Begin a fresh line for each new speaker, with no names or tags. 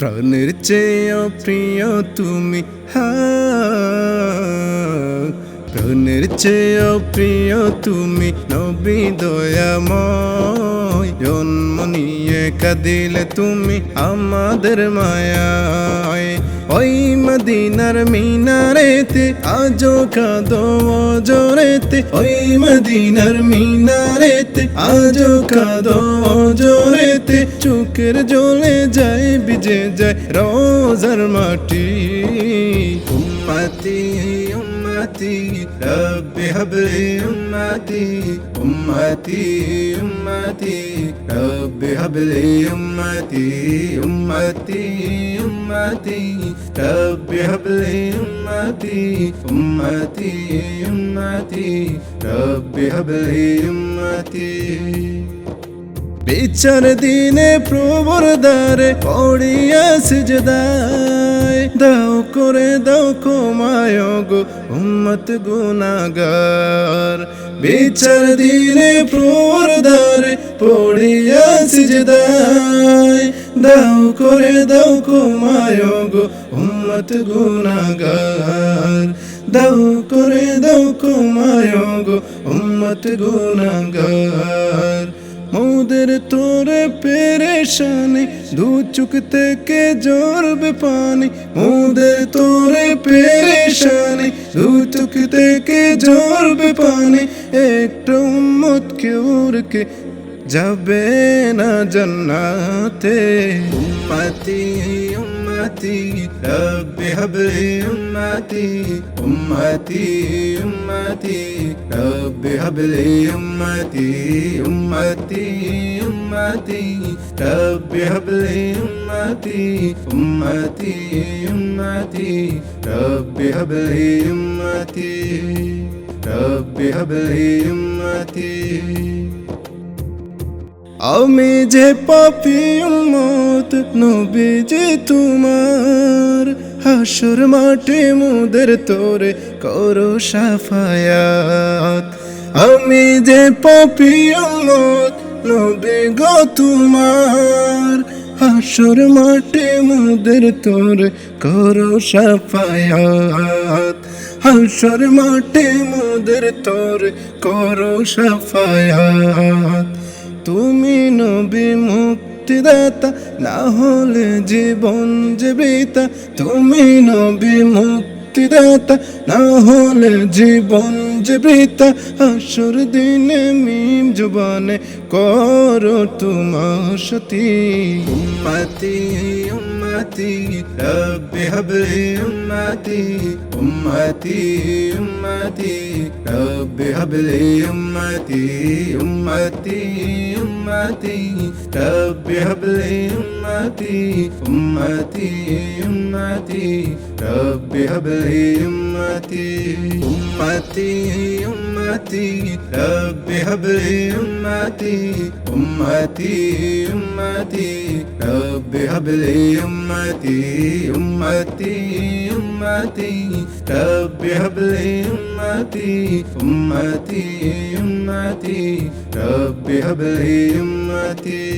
প্রাণের চেয়ে প্রিয় তুমি হা। প্রাণের চেয়ে প্রিয় তুমি নবী দয়াময়। জন্ম নিয়ে কাঁদিলে তুমি আমাদের মায়ায়। ওই মদিনার মিনারেতে আজো কাঁদো জোরেতে ওই মদিনার মিনারেতে আজো কাঁদো জোরেতে চুকের জলে যায় বিজে যায় রোজার মাটি। أمتي أمتي ربي هب لي أمتي أمتي أمتي ربي هب لي أمتي أمتي أمتي ربي هب لي أمتي أمتي أمتي ربي هب لي أمتي. বিচার দিনে প্রবর দ্বারে পড়িয়া সিজদায়। দাও করে দাও কমায় গো উম্মত গুনাগার বিচার দিনে প্রবর দ্বারে পড়িয়া সিজদায়। দাও করে দাও কমায় গো উম্মত গুনাগার দাও করে দাও কমায় গো উম্মত গুনাগার পেরেশানি দু চুক থেকে জড়বে পানি মোদের তোরে পেরেশানি দু চুক থেকে জড়বে পানি, একটু উম্মত কে উড়কে যাবে না জান্নাতে। উম্মতি উম্মতি, রব্বি হাবলি উম্মতি উম্মতি উম্মতি, রব্বি হাবলি উম্মতি উম্মতি। أمتي ربي هب لي أمتي أمتي أمتي ربي هب لي أمتي ربي هب لي أمتي আমি যে পাপি উম্মত নবীজি তোমার হাসুর মাঠে মুদের তোরে করো সাফায়াত আমি যে পাপি উম্মত নবী গো তোমার, হাসুর মাঠে মুদের তোরে করো সাফায়াত। হাসুর মাঠে মুদের তোর করো সাফায়াত। তুমি নবী মুক্তিদাতা, না হলে জীবন জীবিতা তুমি নবী মুক্তিদাতা, না হলে জীবন জীবিতা আসর দিনে মিম জবানে করো তোমার সতী। উম্মতি উম্মতি, রব্বি হাবলি উম্মতি উম্মতি উম্মতি, রব্বি হাবলি উম্মতি উম্মতি উম্মতি, রব্বি হাবলি ربي هب لي أمتي أمتي أمتي. ربي هب لي أمتي أمتي أمتي. ربي هب لي أمتي أمتي أمتي. ربي هب لي أمتي أمتي أمتي. ربي هب لي أمتي.